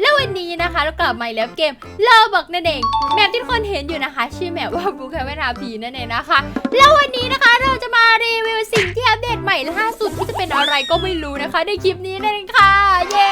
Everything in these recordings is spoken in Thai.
และววันนี้นะคะเรากลับมาอีกแล้วเกมเลอบักนั่นเองแมปที่ทุกคนเห็นอยู่นะคะ ชื่อแมปว่าบูคเวนาพีนั่นเองนะคะ แล้ววันนี้นะคะเราจะมารีวิวสิ่งที่อัปเดตใหม่ล่าสุดที่จะเป็นอะไรก็ไม่รู้นะคะ ในคลิปนี้นั่นเองค่ะเย้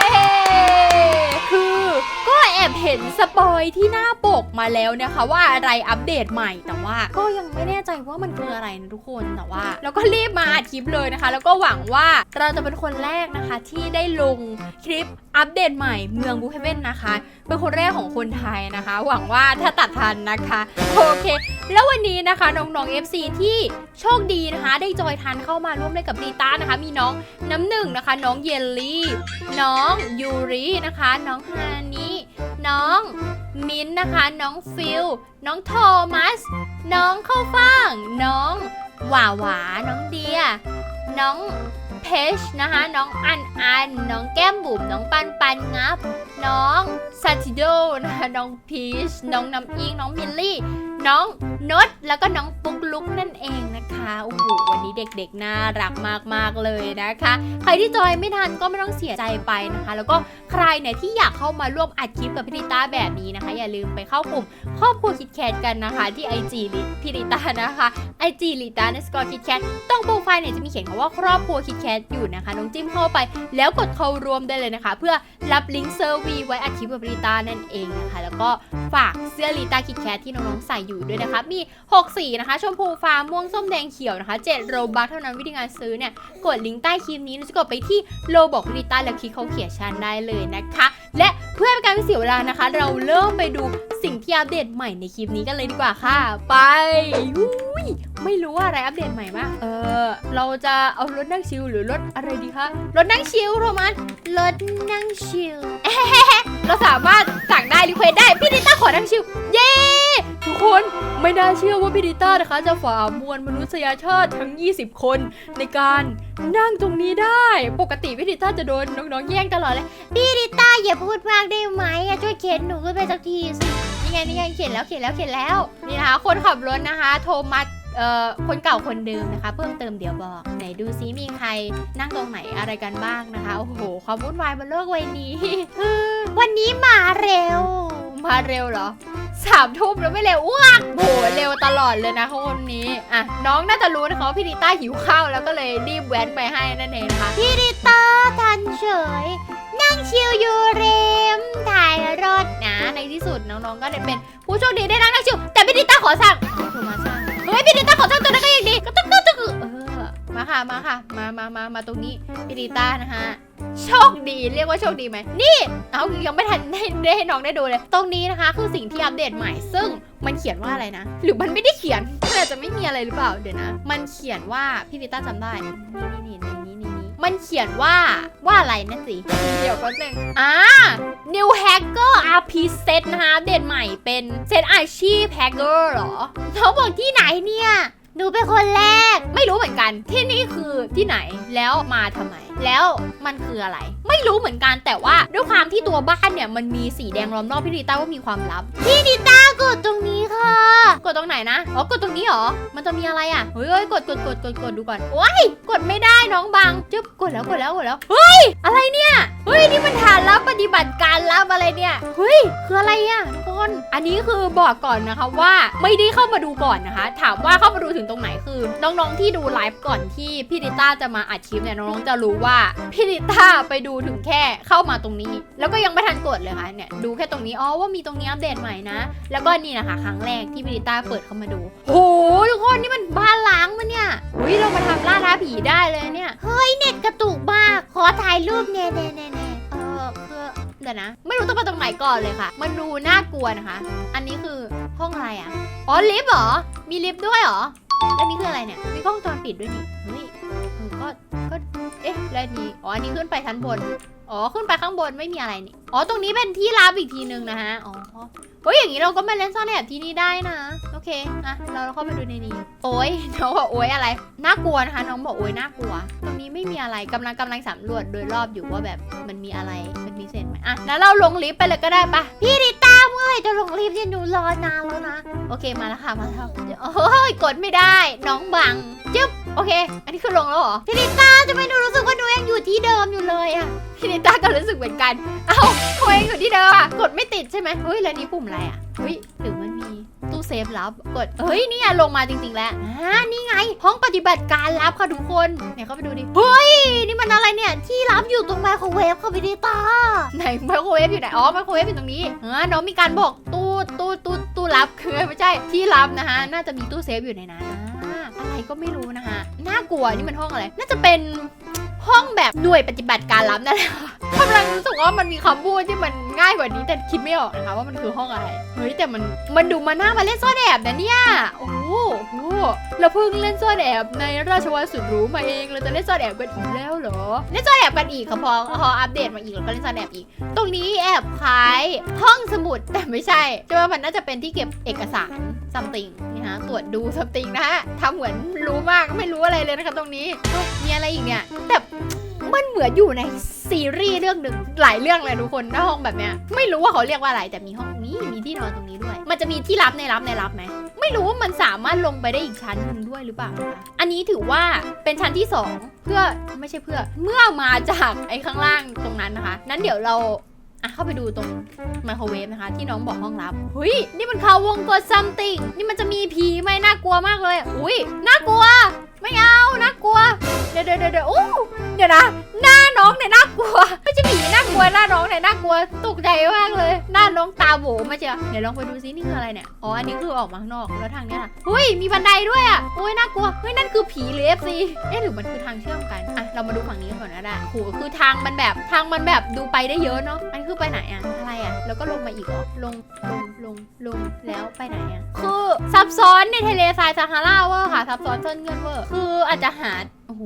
คือก็แอบเห็นสปอยที่หน้าปกมาแล้วนะคะว่าอะไรอัปเดตใหม่แต่ว่า ก็ยังไม่แน่ใจว่ามันคืออะไรนะทุกคนแต่ว่าเราก็รีบมาอัดคลิปเลยนะคะ แล้วก็หวังว่าเราจะเป็นคนแรกนะคะที่ได้ลงคลิปอัปเดตใหม่เมืองบูเฮเว่นนะคะ เป็นคนแรกของคนไทยนะคะ หวังว่าถ้าตัดทันนะคะ โอเค แล้ววันนี้นะคะน้องๆ FC ที่โชคดีนะคะ ได้จอยทันเข้ามาร่วมเล่นกับรีต้านะคะ มีน้องน้ำหนึ่งนะคะ น้องเยลลี่ น้องยูรินะคะ น้องฮานิน้องมิ้นนะคะ น้องฟิลน้องโทมัส น้องข้าวฟ่าง น้องหวาหวา น้องเดีย น้องเพชนะคะ น้องอันอัน น้องแก้มบุ๋มน้องปันปันงับ น้องซาติโดนะคะน้องพีชน้องน้ำอิงน้องมิลลี่ น้องนดแล้วก็น้องปุ๊กลุกนั่นเองนะคะโอ้โหวันนี้เด็กๆน่ารักมากๆเลยนะคะ ใครที่จอยไม่ทันก็ไม่ต้องเสียใจไปนะคะ แล้วก็ใครเนี่ยที่อยากเข้ามาร่วมอัดคลิปกับพี่ริต้าแบบนี้นะคะ อย่าลืมไปเข้ากลุ่มครอบครัวคิดแคทกันนะคะ ที่ IG ลิพี่ริต้านะคะ IG ลิต้าในสกอร์คิดแคทตรงโปรไฟล์เนี่ยจะมีเขียนคำว่าครอบครัวคิดแคทอยู่นะคะน้องจิ้มเข้าไป แล้วกดเข้ารวมได้เลยนะคะ เพื่อรับลิงก์เซอร์วีีไว้อัดคลิปกับริต้านั่นเองนะคะ แล้วก็ฝากเสื้อลิตาคิดแคทที่น้องๆใส่อยู่ด้วยนะคะ มี 6 สีนะคะ ชมพูฟ้าม่วงส้มแดงเขียวนะคะ7โรบัคเท่านั้นวิธีการซื้อเนี่ย กดลิงก์ใต้คลิปนี้แล้วจะกดไปที่โลบอกลิต้าแล้วคลิกเขาเขียนชันได้เลยนะคะ และเพื่อเป็นการไม่เสียเวลานะคะ เราเริ่มไปดูสิ่งที่อัปเดตใหม่ในคลิปนี้กันเลยดีกว่าค่ะ ไปอุ้ย ไม่รู้ว่าอะไรอัปเดตใหม่มากเออ เราจะเอารถนั่งชิลหรือรถอะไรดีคะ รถนั่งชิลโทมัสรถนั่งชิลเราสามารถสั่งได้รีเควสได้ พี่ลิต้าขอนั่งชิล เย้ทุกคนไม่น่าเชื่อว่าพี่ดิต้านะคะ จะฝ่ามวลมนุษยชาติทั้ง 20 คนในการนั่งตรงนี้ได้ ปกติพี่ดิต้าจะโดนน้องๆแย่งตลอดเลย พี่ดิต้าอย่าพูดมากได้ไหมช่วยเข็นหนูขึ้นไปสักทีสินี่ไงนี่ไงเข็นแล้วเข็นแล้วเข็นแล้วนี่นะคะคนขับรถนะคะ โทมัส เอ่อคนเก่าคนเดิมนะคะ เพิ่มเติมเดี๋ยวบอก ไหนดูซิมีใครนั่งตรงไหนอะไรกันบ้างนะคะ โอ้โหความวุ่นวายบนโลกวัยนี้ วันนี้มาเร็ว มาเร็วเหรอสามทุ่มแล้วไม่เร็วอ้วกโหเร็วตลอดเลยนะคนนี้อะน้องน่าจะรู้นะคะว่าพี่ดิต้าหิวข้าวแล้วก็เลยรีบแว้นไปให้นั่นเองนะคะพี่ดิต้าทันเฉย นั่งชิลอยู่ริมถ่ายรถนะในที่สุดน้องๆก็ได้เป็นผู้โชคดีได้นั่งนั่งชิลแต่พี่ดิต้าขอสั่งเอาโทรมาสั่งเฮ้ยพี่ดิต้าขอสั่งตัวนั้นก็ยังดีก็ต้องก็ต้องเออมาค่ะมาค่ะ มามามามาตรงนี้พี่ดิต้านะคะโชคดีเรียกว่าโชคดีไหมนี่เอายังไม่ทันได้ได้ให้น้องได้ดูเลย ตรงนี้นะคะ คือสิ่งที่อัปเดตใหม่ซึ่งมันเขียนว่าอะไรนะ หรือมันไม่ได้เขียนมันอาจจะไม่มีอะไรหรือเปล่าเดี๋ยวนะ มันเขียนว่าพี่วิต้าจำได้นี่นี่นี่ มันเขียนว่าว่าอะไรนั่นสิ เดี๋ยวแป๊บนึงอ่า New Hacker RP Set นะคะอัปเดตใหม่เป็นเซตอาชีพ Hacker เหรอเขาบอกที่ไหนเนี่ย หนูเป็นคนแรก ไม่รู้เหมือนกัน ที่นี่คือที่ไหนแล้วมาทำไมแล้วมันคืออะไร ไม่รู้เหมือนกันแต่ว่าด้วยความที่ตัวบ้านเนี่ยมันมีสีแดงล้อมรอบพี่ดิต้าว่ามีความลับพี่ดิต้ากดตรงนี้ค่ะ กดตรงไหนนะอ๋อกดตรงนี้เหรอมันจะมีอะไรอะเฮ้ยเฮ้ยกดกดกดกดกดดูก่อนว้ายกดไม่ได้น้องบังจึ๊บกดแล้วกดแล้วกดแล้วเฮ้ยอะไรเนี่ยเฮ้ยนี่มันฐานลับปฏิบัติการลับอะไรเนี่ยเฮ้ยคืออะไรอะทุกคนอันนี้คือบอกก่อนนะคะว่าไม่ได้เข้ามาดูก่อนนะคะ ถามว่าเข้ามาดูถึงตรงไหนคือ น้องๆที่ดูไลฟ์ก่อนที่พี่ดิต้าจะมาอัดคลิปเนี่ยน้องๆจะรู้ว่าพี่ดิต้าไปดูถึงแค่เข้ามาตรงนี้ แล้วก็ยังไม่ทันกดเลยค่ะเนี่ยดูแค่ตรงนี้อ๋อว่ามีตรงนี้อัปเดตใหม่นะ แล้วก็นี่นะคะ ครั้งแรกที่พี่ดิต้าเปิดเข้ามาดูโหทุกคนนี่มันบ้านล้างมันเนี่ยอุ้ยเรามาทำล่าท้าผีได้เลยเนี่ยเฮ้ยเน็ตกระตุกมากขอถ่ายรูปเน่เน่เน่เน่เออคือเดี๋ยวนะ ไม่รู้ต้องไปตรงไหนก่อนเลยค่ะ มันดูน่ากลัวนะคะ อันนี้คือห้องอะไรอะอ๋อลิฟต์เหรอมีลิฟต์ด้วยเหรอแล้วนี่คืออะไรเนี่ยมีกล้องวงจรปิดด้วยนี่เฮ้ยเออก็ก็ เอ๊ะแล้วนี่อ๋ออันนี้ขึ้นไปชั้นบน อ๋อ ขึ้นไปข้างบนไม่มีอะไรนี่ อ๋อ ตรงนี้เป็นที่ลับอีกทีนึงนะฮะ อ๋อเฮ้ยอย่างนี้เราก็มาเล่นซ่อนแอบที่นี่ได้นะ โอเคอะเราเข้าไปดูในนี้ โอ้ยน้องบอกโอ้ยอะไร น่ากลัวนะคะ น้องบอกโอ้ยน่ากลัว ตรงนี้ไม่มีอะไรกำลังกำลังสำรวจโดยรอบอยู่ว่าแบบมันมีอะไร มันมีเศษไหมอะแล้วเราลงลิฟต์ไปเลยก็ได้ปะพี่ริต้าเมื่อไหร่จะลงลิฟต์เนี่ยหนูรอนานแล้วนะ โอเคมาแล้วค่ะมาแล้วเดี๋ยวโอ้ยกดไม่ได้ น้องบัง จึ๊บโอเค อันนี้คือลงแล้วเหรอพี่นิต้าจะไม่หนูรู้สึกว่าหนูยังอยู่ที่เดิมอยู่เลยอะพี่นิต้าก็รู้สึกเหมือนกัน เอ้าทำไมยังอยู่ที่เดิมอะกดไม่ติดใช่ไหมเฮ้ยแล้วนี่ปุ่มอะไรอะเฮ้ยหรือมันมีตู้เซฟลับกดเฮ้ยนี่ไงลงมาจริง ๆ แล้วอ่านี่ไง ห้องปฏิบัติการลับค่ะทุกคนเนี่ยเข้าไปดูดิเฮ้ยนี่มันอะไรเนี่ยที่ลับอยู่ตรงไมโครเวฟค่ะพี่นิต้าไหนไมโครเวฟอยู่ไหนอ๋อไมโครเวฟอยู่ตรงนี้อ่าน้องมีการบอกตู้ตู้ตู้ตู้ลับคือไม่ใช่ที่ลับนะคะน่าจะมีตู้เซฟอยู่ในนั้น อ่าอะไรก็ไม่รู้นะคะ น่ากลัวนี่มันห้องอะไร น่าจะเป็นห้องแบบหน่วยปฏิบัติการลับนั่นแหละกำลังรู้สึกว่ามันมีคำพูดที่มันง่ายกว่านี้แต่คิดไม่ออกนะคะว่ามันคือห้องอะไร เฮ้ยแต่มันมันดูมาหน้ามาเล่นซ่อนแอบนะเนี่ย โอ้โห เราเพิ่งเล่นซ่อนแอบในราชวัลสุดหรูมาเองเราจะเล่นซ่อนแอบกันอีกแล้วเหรอเล่นซ่อนแอบกันอีกค่ะพอพออัปเดตมาอีกเราก็เล่นซ่อนแอบอีก ตรงนี้แอบคล้ายห้องสมุดแต่ไม่ใช่จะว่ามันน่าจะเป็นที่เก็บเอกสารซัมติงนี่ฮะตรวจดูซัมติงนะฮะทำเหมือนรู้มากไม่รู้อะไรเลยนะคะตรงนี้มีอะไรอีกเนี่ยแต่ มันเหมือนอยู่ในซีรีส์เรื่องหนึ่งหลายเรื่องเลยทุกคนหน้าห้องแบบเนี้ยไม่รู้ว่าเขาเรียกว่าอะไรแต่มีห้องนี้มีที่นอนตรงนี้ด้วย มันจะมีที่ลับในลับในลับไหมไม่รู้ว่ามันสามารถลงไปได้อีกชั้นหนึ่งด้วยหรือเปล่านะคะอันนี้ถือว่าเป็นชั้นที่สองเพื่อไม่ใช่เพื่อเมื่อมาจากไอ้ข้างล่างตรงนั้นนะคะ นั้นเดี๋ยวเราอะเข้าไปดูตรงไมโครเวฟนะคะ ที่น้องบอกห้องลับเฮ้ยนี่มันเขาวงกด something นี่มันจะมีผีไหมน่ากลัวมากเลย อุ้ยน่ากลัว ไม่เอาน่ากลัวเดี๋ยวเดี๋ยวเดี๋ยวเดี๋ยวอู้เดี๋ยวนะ หน้าน้องเนี่ยน่ากลัว ไม่ใช่ผีน่ากลัวหน้าน้องเนี่ยน่ากลัวตกใจมากเลย หน้าน้องตาโบมาเชียวเดี๋ยวลองไปดูซินี่คืออะไรเนี่ย อ๋อ อันนี้คือออกมาข้างนอก แล้วทางเนี้ยล่ะเฮ้ย มีบันไดด้วยอะโอ้ยน่ากลัว เฮ้ย นั่นคือผีหรือ FC เอ๊ะหรือมันคือทางเชื่อมกัน อะ เรามาดูฝั่งนี้ก่อนนะด่ะโหคือทางมันแบบทางมันแบบดูไปได้เยอะเนาะ อันคือไปไหนอะ อะไรอะ แล้วก็ลงมาอีกเหรอลง ลง ลง ลง แล้วไปไหนอะ คือซับซ้อนในทะเลทรายซาฮาราเวอร์ค่ะ ซับซ้อนเส้นเงื่อนเวอร์คืออาจจะหาโอ้โห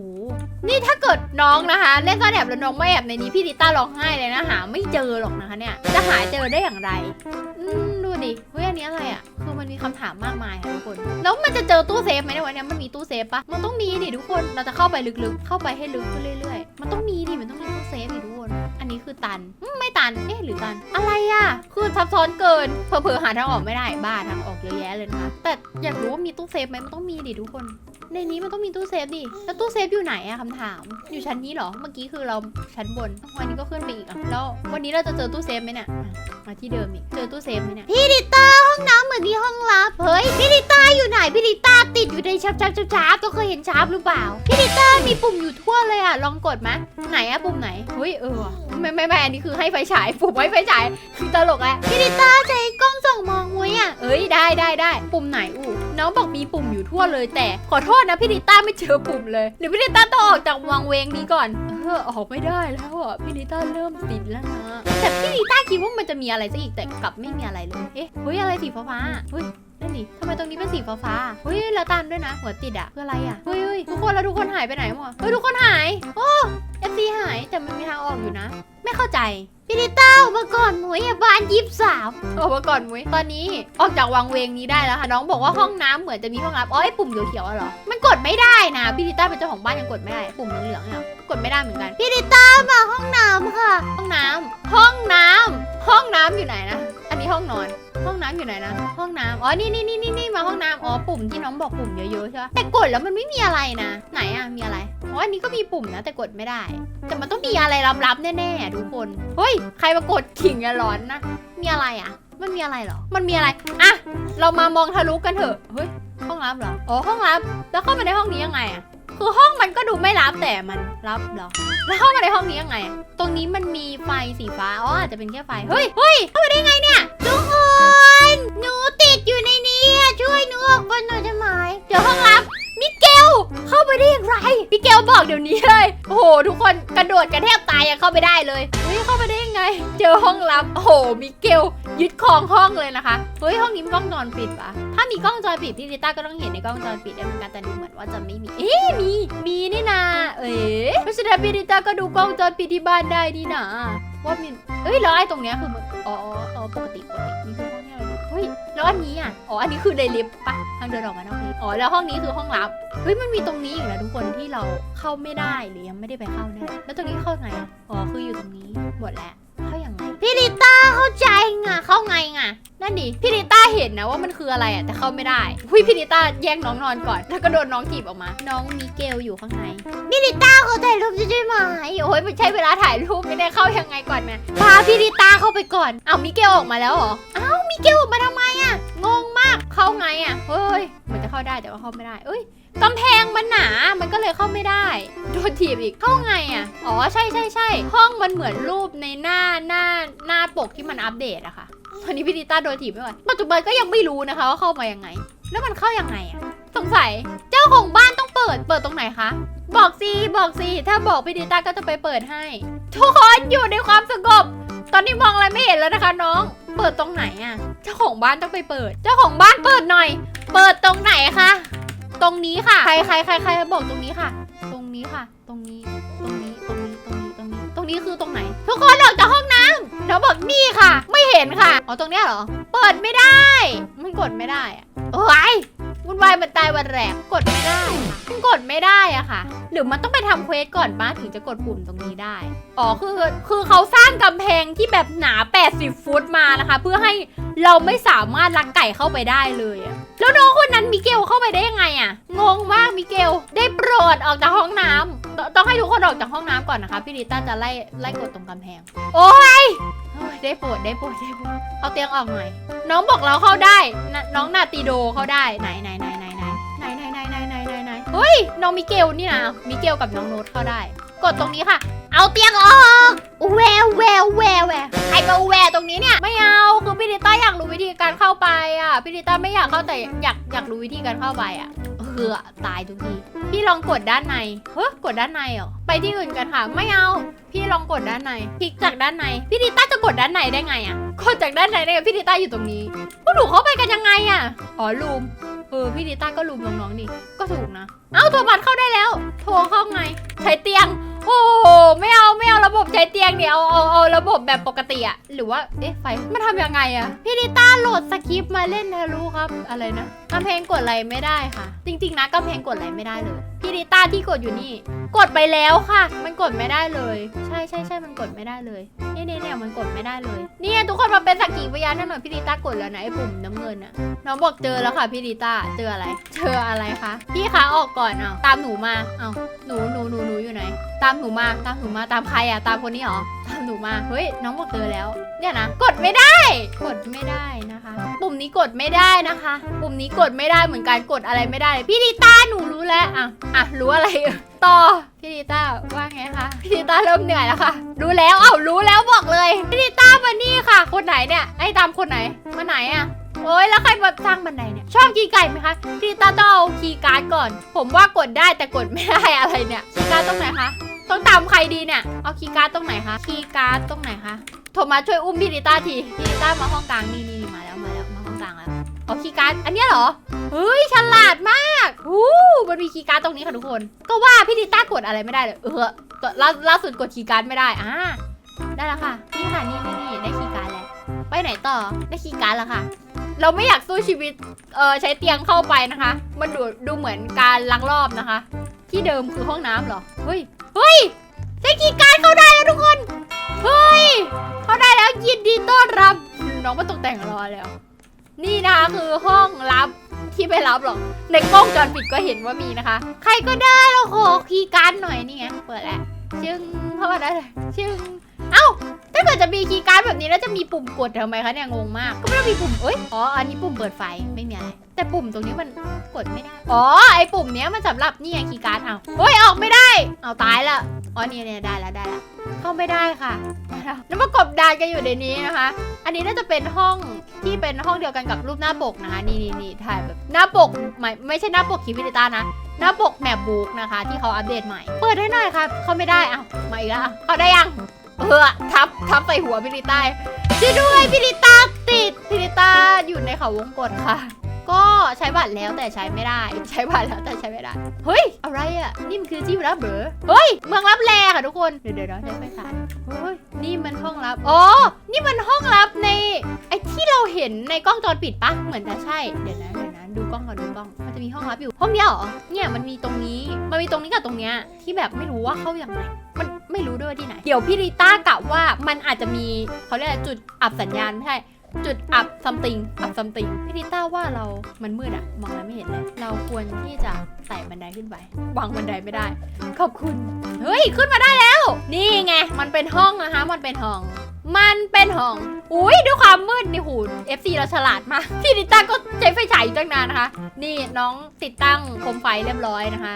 นี่ถ้าเกิดน้องนะคะ เล่นซ่อนแอบแล้วน้องไม่แอบในนี้พี่ดิต้าร้องไห้เลยนะหาไม่เจอหรอกนะคะเนี่ย จะหาเจอได้อย่างไรอืมดูดิเฮ้ยอันนี้อะไรอะ คือมันมีคำถามมากมายค่ะทุกคน แล้วมันจะเจอตู้เซฟไหมในวันนี้มันมีตู้เซฟปะมันต้องมีดิทุกคนเราจะเข้าไปลึกๆ เข้าไปให้ลึกขึ้นเรื่อยๆ มันต้องมีดิมันต้องมีตู้เซฟดิทุกคน อันนี้คือตันอืมไม่ตันเอ๊ะหรือตัน อะไรอะ คือซับซ้อนเกินเผลอๆหาทางออกไม่ได้บ้าทางออกเยอะแยะเลยนะคะแต่อยากรู้ว่ามีตู้เซฟไหมมันต้องมีดิทุกคน ในนี้มันต้องมีตู้เซฟดิ แล้วตู้เซฟอยู่ไหนอะคำถาม อยู่ชั้นนี้เหรอ เมื่อกี้คือเราชั้นบน วันนี้ก็ขึ้นไปอีกอะแล้ววันนี้เราจะเจอตู้เซฟไหมเนี่ยอะมาที่เดิมอีก เจอตู้เซฟไหมเนี่ย พี่ดิต้าห้องน้ำเหมือนมีห้องลับเฮ้ยพี่ดิต้าอยู่ไหนพี่ดิต้าติดอยู่ในชับชับชับชับต้องเคยเห็นชับหรือเปล่าพี่ดิต้ามีปุ่มอยู่ทั่วเลยอะลองกดไหมไหนอะปุ่มไหนเฮ้ยเออว่ะไม่ไม่ไม่อันนี้คือให้ไฟฉายปุ่มให้ไฟฉายคือตลกอะพี่ดิต้าใช้กล้องส่องมองมุ้ยอะเอ้ยได้ได้ได้ปุ่มไหนอู้น้องบอกมีปุ่มอยู่ทั่วเลยแต่ขอโทษนะพี่ดิต้าไม่เจอปุ่มเลยหรือพี่ดิต้าต้องออกจากวังเวงนี้ก่อนเออออกไม่ได้แล้วอะพี่ดิต้าเริ่มติดแล้วนะแต่พี่ดิต้าคิดว่ามันจะมีอะไรซะอีกแต่กลับไม่มีอะไรเลยเอ๊ะเฮ้ยอะไรสีฟ้าๆเฮ้ยนั่นดิทำไมตรงนี้เป็นสีฟ้าๆเฮ้ยแล้วตันด้วยนะ หัวติดอะคืออะไรอะเฮ้ยเฮ้ยทุกคนแล้วทุกคนหายไปไหนหมดเฮ้ยทุกคนหายโอ้เอฟซีหายแต่มันมีทางออกอยู่นะ ไม่เข้าใจ พี่ดิต้าออกมาก่อนหมวยอะบ้านยิบสาวออกมาก่อนหมวยตอนนี้ออกจากวังเวงนี้ได้แล้วค่ะน้องบอกว่าห้องน้ำเหมือนจะมีห้องน้ำอ๋อไอ้ปุ่มเขียวๆอะเหรอมันกดไม่ได้นะพี่ดิต้าเป็นเจ้าของบ้านยังกดไม่ได้ปุ่มเหลืองๆเนี่ยกดไม่ได้เหมือนกันพี่ดิต้ามาห้องน้ำค่ะ ห้องน้ำห้องน้ำห้องน้ำอยู่ไหนนะอันนี้ห้องนอน ห้องน้ำอยู่ไหนนะ ห้องน้ำอ๋อ นี่นี่นี่นี่นี่มาห้องน้ำอ๋อ ปุ่มที่น้องบอกปุ่มเยอะๆใช่ปะแต่กดแล้วมันไม่มีอะไรนะ ไหนอะมีอะไร อ๋อ อันนี้ก็มีปุ่มนะ แต่กดไม่ได้ แต่มันต้องมีอะไรลับๆแน่ๆอะทุกคน เฮ้ย ใครมากดขิงอะร้อนนะ มีอะไรอะมันมีอะไรเหรอ มันมีอะไร อะ เรามามองทะลุกันเถอะ เฮ้ย ห้องลับเหรอ อ๋อ ห้องลับ แล้วเข้ามาในห้องนี้ยังไงอะคือห้องมันก็ดูไม่ลับแต่มันลับเหรอ แล้วเข้ามาในห้องนี้ยังไงอะตรงนี้มันมีไฟสีฟ้า อ๋ออาจจะเป็นแค่ไฟ เฮ้ย เฮ้ย เข้ามาได้ไงเนี่ยทุก หนูติดอยู่ในนี้อะช่วยหนูออกมาหน่อยได้ไหมเดี๋ยวห้องลับมิเกลเข้าไปได้อย่างไรมิเกลบอกเดี๋ยวนี้เลยโอ้โหทุกคนกระโดดกันแทบตายยังเข้าไปได้เลยเฮ้ยเข้าไปได้ยังไง เจอห้องลับโอ้โหมิเกลยึดครองห้องเลยนะคะเฮ้ยห้องนี้มีกล้องจรปิดปะถ้ามีกล้องจรปิดพี่ลิต้าก็ต้องเห็นในกล้องจรปิดได้เหมือนกันแต่ดูเหมือนว่าจะไม่มีเอ๊ะมีมีนี่นาเอ๊ะเพราะฉะนั้นพี่ลิต้าก็ดูกล้องจรปิดที่บ้านได้นี่นะว่ามีเอ้ยแล้วไอ้ตรงเนี้ยคือมันอ๋ออ๋ออ๋อปกติปกตินี่คือ ฮ้ยแล้วอันนี้อะอ๋ออันนี้คือในลิฟต์ปะทางเดินออกมานอกลิฟต์อ๋อแล้วห้องนี้คือห้องลับเฮ้ยมันมีตรงนี้อยู่นะทุกคนที่เราเข้าไม่ได้หรือยังไม่ได้ไปเข้าเน่แล้วตรงนี้เข้าไงอะอ๋อคืออยู่ตรงนี้หมดแล้ว พี่ลิต้าเข้าใจไงเข้าไงไงนั่นดิพี่ดิต้าเห็นนะว่ามันคืออะไรอะแต่เข้าไม่ได้หุยพี่ดิต้าแย่งน้องนอนก่อน แล้วก็โดนน้องถีบออกมา น้องมิเกลอยู่ข้างในพี่ดิต้าเขาถ่ายรูปใช่ไหมโอ้ยมันใช้เวลาถ่ายรูปไม่ได้เข้ายังไงก่อนนะพาพี่ดิต้าเข้าไปก่อนเอามิเกลออกมาแล้วเหรออ้าวมิเกลออกมาทำไมอะงงมากเข้าไงอะเฮ้ยมันจะเข้าได้แต่ว่าเข้าไม่ได้เอ้ย กำแพงมันหนา มันก็เลยเข้าไม่ได้ โดนถีบอีก เข้าไงอะ อ๋อ ใช่ใช่ใช่ห้องมันเหมือนรูปในหน้าหน้าหน้าปกที่มันอัปเดตอะค่ะตอนนี้พี่ดิต้าโดนถีบไปก่อนปัจจุบันก็ยังไม่รู้นะคะว่าเข้ามายังไง แล้วมันเข้ายังไงอะสงสัย เจ้าของบ้านต้องเปิด เปิดตรงไหนคะ บอกสิ บอกสิ ถ้าบอกพี่ดิต้าก็จะไปเปิดให้ ทุกคนอยู่ในความสงบ ตอนนี้มองอะไรไม่เห็นแล้วนะคะน้อง เปิดตรงไหนอะเจ้าของบ้านต้องไปเปิด เจ้าของบ้านเปิดหน่อย เปิดตรงไหนคะ ตรงนี้ค่ะ ใครใครใครใครบอกตรงนี้ค่ะ ตรงนี้ค่ะ ตรงนี้ ตรงนี้ ตรงนี้ ตรงนี้ ตรงนี้ ตรงนี้คือตรงไหน ทุกคนออกจากห้องน้ำเราบอกนี่ค่ะ ไม่เห็นค่ะ อ๋อ ตรงเนี้ยเหรอ เปิดไม่ได้ มันกดไม่ได้อะโอ้ย วุ่นวายมันตายวันแรกกดไม่ได้ค่ะกดไม่ได้อะค่ะ หรือมันต้องไปทำเควสก่อนป้าถึงจะกดปุ่มตรงนี้ได้ อ๋อคือคือเขาสร้างกำแพงที่แบบหนา 80 ฟุตมานะคะ เพื่อให้เราไม่สามารถลักไก่เข้าไปได้เลยอะแล้วน้องคนนั้นมิเกลเข้าไปได้ยังไงอะงงมากมิเกลได้โปรดออกจากห้องน้ำตต้องให้ทุกคนออกจากห้องน้ำก่อนนะคะ พี่ดิต้าจะไล่ไล่กดตรงกำแพง โอ้ยโอ้ยได้โปรดได้โปรดได้โปรดเอาเตียงออกหน่อย น้องบอกเราเข้าได้นน้องนาตีโดเข้าได้ไหนไหน หนไหนไหนไหนไหนไหนเฮ้ยน้องมิเกลนี่นะมิเกลกับน้องโน้ตเข้าได้ กดตรงนี้ค่ะ เอาเตียงออกแววแววแววแวใครมาแววตรงนี้เนี่ยไม่เอาคือพี่ดิต้าอยากรู้วิธีการเข้าไปอะพี่ดิต้าไม่อยากเข้าแต่อยากอยากรู้วิธีการเข้าไปอะเหือตายทุกทีพี่ลองกดด้านในเฮ้ยกดด้านในอะไปที่อื่นกันค่ะ ไม่เอา พี่ลองกดด้านในคลิกจากด้านในพี่ดิต้าจะกดด้านในได้ไงอะกดจากด้านในได้ไงพี่ดิต้าอยู่ตรงนี้พวกหนูเข้าไปกันยังไงอะอ๋อลูม เออพี่ดิต้าก็ลูมน้องๆดิก็ถูกนะ เอ้าโทรบัตรเข้าได้แล้วโทรเข้าไง ใช้เตียง โอ้โหไม่เอาไม่เอาระบบใช้เตียงเดี๋ยวเอาเอาเอาระบบแบบปกติอะหรือว่าเอ๊ะไฟมันทำยังไงอะพี่ดิต้าโหลดสคริปต์มาเล่นทะลุครับอะไรนะกำแพงกดอะไรไม่ได้ค่ะ จริง ๆ นะกำแพงกดอะไรไม่ได้เลยพี่ดิต้าที่กดอยู่นี่ กดไปแล้วค่ะ มันกดไม่ได้เลย ใช่ใช่ใช่มันกดไม่ได้เลยเนี่ยเนี่ยเนี่ยมันกดไม่ได้เลยเนี่ยทุกคนมาเป็นสักขีพยานหน่อยพี่ดิต้ากดแล้วนะไอ้ปุ่มน้ำเงินอะน้องบอกเจอแล้วค่ะพี่ดิต้าเจออะไรเจออะไรคะพี่คะออกก่อนเอาตามหนูมาเอาหนูหนูหนูหนูอยู่ไหน ตามหนูมาตามหนูมาตามใครอะตามคนนี้เหรอตามหนูมาเฮ้ยน้องบอกเจอแล้ว เนี่ยนะกดไม่ได้ กดไม่ได้นะ ปุ่มนี้กดไม่ได้นะคะ ปุ่มนี้กดไม่ได้เหมือนกันกดอะไรไม่ได้ พี่ดิต้าหนูรู้แล้วอะอะรู้อะไรต่อพี่ดิต้าว่าไงคะพี่ดิต้าเริ่มเหนื่อยแล้วค่ะรู้แล้วเอ้ารู้แล้วบอกเลยพี่ดิต้ามานี่ค่ะ คนไหนเนี่ยไอ้ตามคนไหนมาไหนอะโอ้ยแล้วใครมาสร้างบันไดเนี่ยชอบกีย์ไก่ไหมคะพี่ดิต้าต้องเอาคีย์การ์ดก่อน ผมว่ากดได้แต่กดไม่ได้อะไรเนี่ยคีย์การ์ดตรงไหนคะต้องตามใครดีเนี่ยเอาคีย์การ์ดตรงไหนคะคีย์การ์ดตรงไหนคะโทรมาช่วยอุ้มพี่ดิต้าทีพี่ดิต้ามาห้องกลางนี่นี่มา แล้วเอคีย์การ์ดอันเนี้ยเหรอเฮ้ยฉลาดมากหู้มันมีคีย์การ์ดตรงนี้ค่ะทุกคน ก็ว่าพี่ดิต้ากดอะไรไม่ได้เลยเออตัวล่าล่าสุดกดคีย์การ์ดไม่ได้อ่าได้แล้วค่ะนี่ค่ะนี่นี่นี่ได้คีย์การ์ดแล้วไปไหนต่อได้คีย์การ์ดแล้วค่ะ เราไม่อยากสู้ชีวิตเออใช้เตียงเข้าไปนะคะ มันดูดูเหมือนการลักลอบนะคะ ที่เดิมคือห้องน้ำเหรอเฮ้ยเฮ้ยได้คีย์การ์ดเข้าได้แล้วทุกคนเฮ้ยเข้าได้แล้วยินดีต้อนรับน้องมาตกแต่งรอแล้ว นี่นะคะคือห้องรับที่ไม่รับหรอก ในกล้องจอปิดก็เห็นว่ามีนะคะ ใครก็ได้เราขอคีย์การ์ดหน่อยนี่ไง เปิดแล้วชึงเข้ามาได้เลยชึง เอ้า ถ้าเกิดจะมีคีย์การ์ดแบบนี้แล้วจะมีปุ่มกดทำไมคะเนี่ยงงมาก ก็ไม่ต้องมีปุ่มเอ้ย อ๋อ อันนี้ปุ่มเปิดไฟไม่มีอะไร แต่ปุ่มตรงนี้มันกดไม่ได้ อ๋อ ไอปุ่มเนี้ยมันสำหรับนี่ไงคีย์การ์ดเอาเฮ้ย ออกไม่ได้ เอาตายละ อ๋อเนี่ยเนี่ยได้แล้วได้แล้วเข้าไม่ได้ค่ะ แล้วมากบดานกันอยู่ในนี้นะคะ อันนี้น่าจะเป็นห้องที่เป็นห้องเดียวกันกับรูปหน้าปกนะคะนี่นี่นี่ถ่ายแบบหน้าปกไม่ไม่ใช่หน้าปกคิวิลิต้านะ หน้าปกแมปบุ๊กนะคะ ที่เขาอัปเดตใหม่ เปิดให้หน่อยค่ะ เข้าไม่ได้อ้ามาอีกแล้วเข้าได้ยัง เออทับทับใส่หัวพิลิต้าช่วยด้วยพิลิต้าติดพิลิต้าอยู่ในเขาวงกตค่ะ ก็ใช้บัตรแล้วแต่ใช้ไม่ได้ ใช้บัตรแล้วแต่ใช้ไม่ได้ เฮ้ย อะไรอะ นี่มันคือที่รับเบอร์เฮ้ย เมืองรับแลค่ะทุกคน เดี๋ยวเดี๋ยวเดี๋ยวได้ไฟฉายเฮ้ย นี่มันห้องลับ อ๋อ นี่มันห้องลับในไอ้ที่เราเห็นในกล้องจอปิดปะเหมือนจะใช่ เดี๋ยวนะเดี๋ยวนะดูกล้องก่อนดูกล้อง มันจะมีห้องลับอยู่ ห้องเนี้เหรอ เนี่ยมันมีตรงนี้ มันมีตรงนี้กับตรงเนี้ยที่แบบไม่รู้ว่าเข้ายังไงมัน ไม่รู้ด้วยว่าที่ไหน เดี๋ยวพี่ริต้ากะว่ามันอาจจะมีเขาเรียกอะไรจุดอับสัญญาณไม่ใช่จุดอับซัมติงอับซัมติงพี่ดิต้าว่าเรามันมืดอะมองอะไรไม่เห็นเลย เราควรที่จะไต่บันไดขึ้นไปวางบันไดไม่ได้ ขอบคุณ เฮ้ย ขึ้นมาได้แล้ว นี่ไง มันเป็นห้องนะคะ มันเป็นห้อง มันเป็นห้อง อุ้ยด้วยความมืดนี่หู FC เราฉลาดมากพี่ดิต้าก็ใช้ไฟฉายอยู่ตั้งนานนะคะ นี่น้องติดตั้งโคมไฟเรียบร้อยนะคะ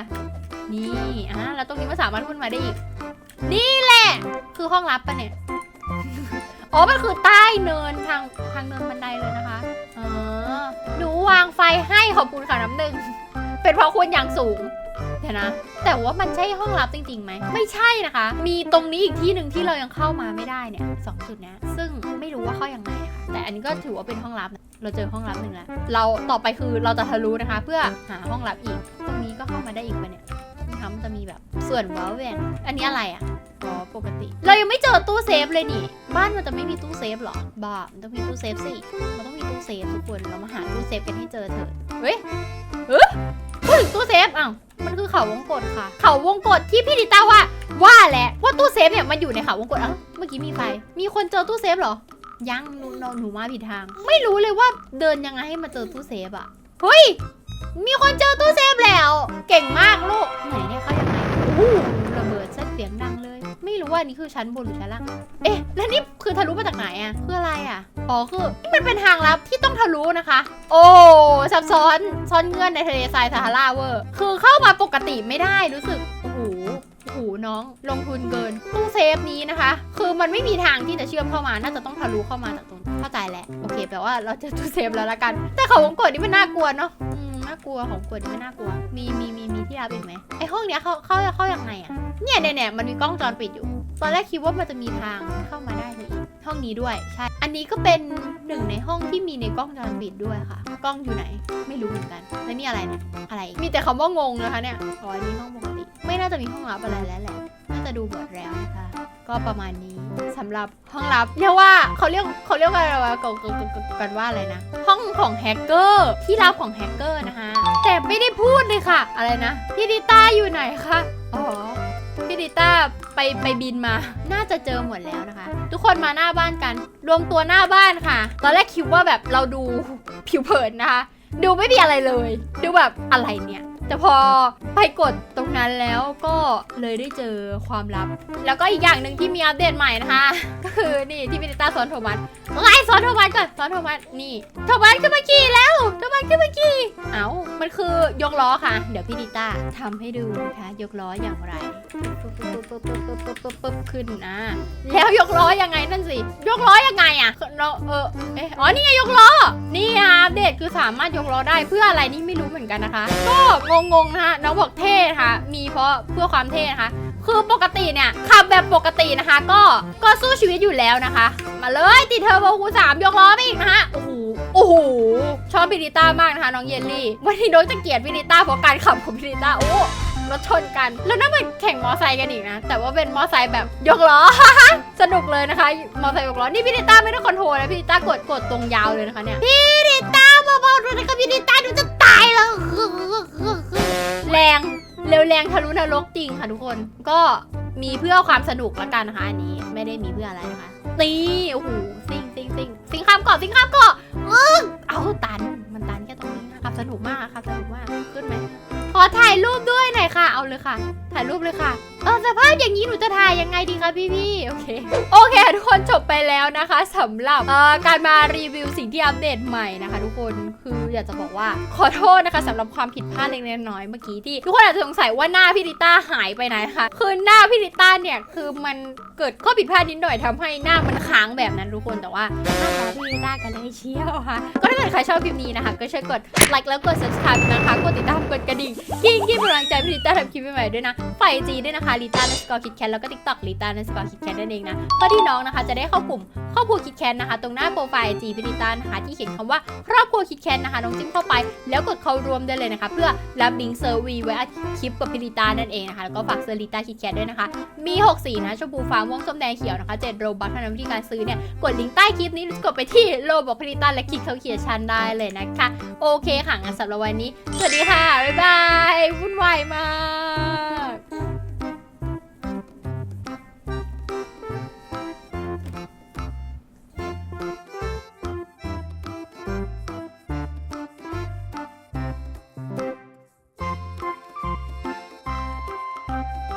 นี่อะแล้วตรงนี้มันสามารถขึ้นมาได้อีก นี่แหละ คือห้องลับปะเนี่ย อ๋อ มันคือใต้เนินทางทางเนินบันไดเลยนะคะอ๋อหนูวางไฟให้ขอบคุณค่ะน้ำหนึ่ง เป็นเพราะคุณอย่างสูง เดี๋ยวนะ แต่ว่ามันใช่ห้องลับจริงๆไหม ไม่ใช่นะคะ มีตรงนี้อีกที่หนึ่งที่เรายังเข้ามาไม่ได้เนี่ยสองจุดนี้ซึ่งไม่รู้ว่าเข้ายังไงนะคะ แต่อันนี้ก็ถือว่าเป็นห้องลับ เราเจอห้องลับหนึ่งแล้ว เราต่อไปคือเราจะทะลุนะคะ เพื่อหาห้องลับอีก ตรงนี้ก็เข้ามาได้อีกปะเนี่ย นะคะมันจะมีแบบส่วนว้าวแหวงอันนี้อะไรอะอ๋อปกติ เรายังไม่เจอตู้เซฟเลยนี่ บ้านมันจะไม่มีตู้เซฟเหรอบ้ามันต้องมีตู้เซฟสิมันต้องมีตู้เซฟทุกคนเรามาหาตู้เซฟกันให้เจอเถอะเฮ้ยเฮ้ยพูดถึงตู้เซฟอ้าวมันคือเขาวงกตค่ะ เขาวงกตที่พี่ดิต้าว่าว่าแหละว่าตู้เซฟเนี่ยมันอยู่ในเขาวงกตอ้าวเมื่อกี้มีไฟมีคนเจอตู้เซฟเหรอยังหนูหนูหนูมาผิดทาง ไม่รู้เลยว่าเดินยังไงให้มาเจอตู้เซฟอะเฮ้ยมีคนเจอตู้เซฟแล้ว เก่งมาก ระเบิดเส้นเสียงดังเลย ไม่รู้ว่านี่คือชั้นบนหรือชั้นล่าง เอ๊ะ แล้วนี่คือทะลุมาจากไหนอะคืออะไรอะอ๋อคือนี่มันเป็นทางลับที่ต้องทะลุนะคะ โอ้ซับซ้อนซ้อนเงื่อนในทะเลทรายซาฮาราเวอร์คือเข้ามาปกติไม่ได้รู้สึกโอ้โหโอ้โหน้องลงทุนเกินตู้เซฟนี้นะคะ คือมันไม่มีทางที่จะเชื่อมเข้ามา น่าจะต้องทะลุเข้ามาจากตรงเข้าใจแหละ โอเคแปลว่าเราจะตู้เซฟแล้วละกัน แต่เขาวงกดนี่มันน่ากลัวเนาะ น่ากลัวของกดนี่มันน่ากลัว มีมีมีมีที่รับอีกไหมไอห้องเนี้ยเขาเข้าเข้ายังไงอะเนี่ยเนี่ยเนี่ยมันมีกล้องจรปิดอยู่ ตอนแรกคิดว่ามันจะมีทางเข้ามาได้เลยอีห้องนี้ด้วยใช่ อันนี้ก็เป็นหนึ่งในห้องที่มีในกล้องจรปิดด้วยค่ะ กล้องอยู่ไหน ไม่รู้เหมือนกัน แล้วนี่อะไรเนี่ยอะไร มีแต่คำว่างงนะคะเนี่ยอ๋ออันนี้ห้องปกติ ไม่น่าจะมีห้องลับอะไรแล้วแหละ น่าจะดูหมดแล้วนะคะ ก็ประมาณนี้สำหรับห้องลับเรียกว่าเขาเรียกเขาเรียกว่าอะไรวะกันกันกันกันว่าอะไรนะ ห้องของแฮกเกอร์ที่ลับของแฮกเกอร์นะคะ แต่ไม่ได้พูดเลยค่ะ อะไรนะพี่ดิต้าอยู่ไหนคะอ๋อพี่ดิต้าไปไปบินมา น่าจะเจอหมดแล้วนะคะ ทุกคนมาหน้าบ้านกัน รวมตัวหน้าบ้านค่ะ ตอนแรกคิดว่าแบบเราดูผิวเผินนะคะ ดูไม่มีอะไรเลย ดูแบบอะไรเนี่ย แต่พอไปกดตรงนั้นแล้วก็เลยได้เจอความลับ แล้วก็อีกอย่างหนึ่งที่มีอัปเดตใหม่นะคะ ก็คือนี่ที่พินิต้าสอนโทมัสไล่สอนโทมัสก่อนสอนโทมัสนี่โทมัสขึ้นมาขี่แล้วโทมัสขึ้นมาขี่เอ้ามันคือยกล้อค่ะ เดี๋ยวพี่ดิต้าทำให้ดูนะคะยกล้ออย่างไรปึ๊บปึ๊บปึ๊บปึ๊บปึ๊บปึ๊บปึ๊บปึ๊บขึ้นนะแล้วยกล้อยังไงนั่นสิยกล้อยังไงอะเราเออเอ๊ะอ๋อนี่ไงยกล้อนี่อัปเดตคือสามารถยกล้อได้เพื่ออะไรนี่ไม่รู้เหมือนกันนะคะ ก็งงๆนะคะน้องบอกเท่ค่ะมีเพราะเพื่อความเท่นะคะคือปกติเนี่ยขับแบบปกตินะคะ ก็ก็สู้ชีวิตอยู่แล้วนะคะ มาเลยติดเทอร์โบคูสามยกล้อไปอีกนะคะโอ้โหโอ้โหชอบพินิต้ามากนะคะ น้องเยลลี่ วันนี้น้องจะเกลียดพินิต้าเพราะการขับของพินิต้าโอ้รถชนกัน แล้วนั่นมันแข่งมอไซค์กันอีกนะ แต่ว่าเป็นมอไซค์แบบยกล้อ สนุกเลยนะคะ มอไซค์ยกล้อ นี่พินิต้าไม่ได้คอนโทรลนะพินิต้ากดกดตรงยาวเลยนะคะเนี่ยพินิต้า เบาๆดูนะคะพินิต้าดูจะตายแล้ว แรงเร็วแรงทะลุนรกจริงค่ะทุกคน ก็มีเพื่อความสนุกละกันนะคะอันนี้ไม่ได้มีเพื่ออะไรนะคะตีโอ้โหซิงซิงซิงซิงข้ามเกาะซิงข้ามเกาะอึ้งเอาตันมันตันแค่ตรงนี้นะครับสนุกมากครับสนุกมากขึ้นไหม ขอถ่ายรูปด้วยหน่อยค่ะ เอาเลยค่ะ ถ่ายรูปเลยค่ะ เออสภาพอย่างนี้หนูจะถ่ายยังไงดีคะพี่พี่ๆโอเค โอเค ทุกคนจบไปแล้วนะคะสำหรับการมารีวิวสิ่งที่อัปเดตใหม่นะคะ ทุกคนคือ อยากจะบอกว่าขอโทษนะคะสำหรับความผิดพลาดเล็กๆน้อยๆเมื่อกี้ที่ทุกคนอาจจะสงสัยว่าหน้าพี่ดิต้าหายไปไหนคะคือหน้าพี่ดิต้าเนี่ยคือมันเกิดข้อผิดพลาดนิดหน่อยทำให้หน้ามันค้างแบบนั้นทุกคนแต่ว่าหน้าตาพี่ดิต้ากันเลยเชี่ยวค่ะ ก็ถ้าเกิดใครชอบคลิปนี้นะคะ ก็ช่วยกดไลค์แล้วกด subscribe นะคะกดติดตามกดกระดิ่งยิ่งที่เป็นกำลังใจพี่ลิต้าทำคลิปใหม่ๆด้วยนะฝ่ายจีด้วยนะคะลิต้าในสกอร์คิดแคทแล้วก็ทิกต็อกลิต้าในสกอร์คิดแคทนั่นเองนะเพื่อที่น้องนะคะจะได้เข้ากลุ่มครอบครัวคิดแคทนะคะ ตรงหน้าโปรไฟล์จีพี่ลิต้านะคะที่เขียนคำว่าครอบครัวคิดแคทนะคะน้องจิ้มเข้าไป แล้วกดเข้ารวมได้เลยนะคะ เพื่อรับลิงก์เซอร์วีไว้อัดคลิปกับพี่ลิตานั่นเองนะคะ แล้วก็ฝากเซอร์ลิต้าคิดแคทด้วยนะคะ มี 6 สีนะชมพูฟ้าม่วงส้มแดงเขียวนะคะ7โรบัคเท่านั้นวิธีการซื้อเนี่ย กดลิงก์ใต้คลิปนี้กดไปที่โลบอกพี่ลิตาและคลิกเขาเขียนชันได้เลยนะคะ โอเคค่ะงั้นสำหรับวันนี้ สวัสดีค่ะบ๊ายบายวุ่นวายมาก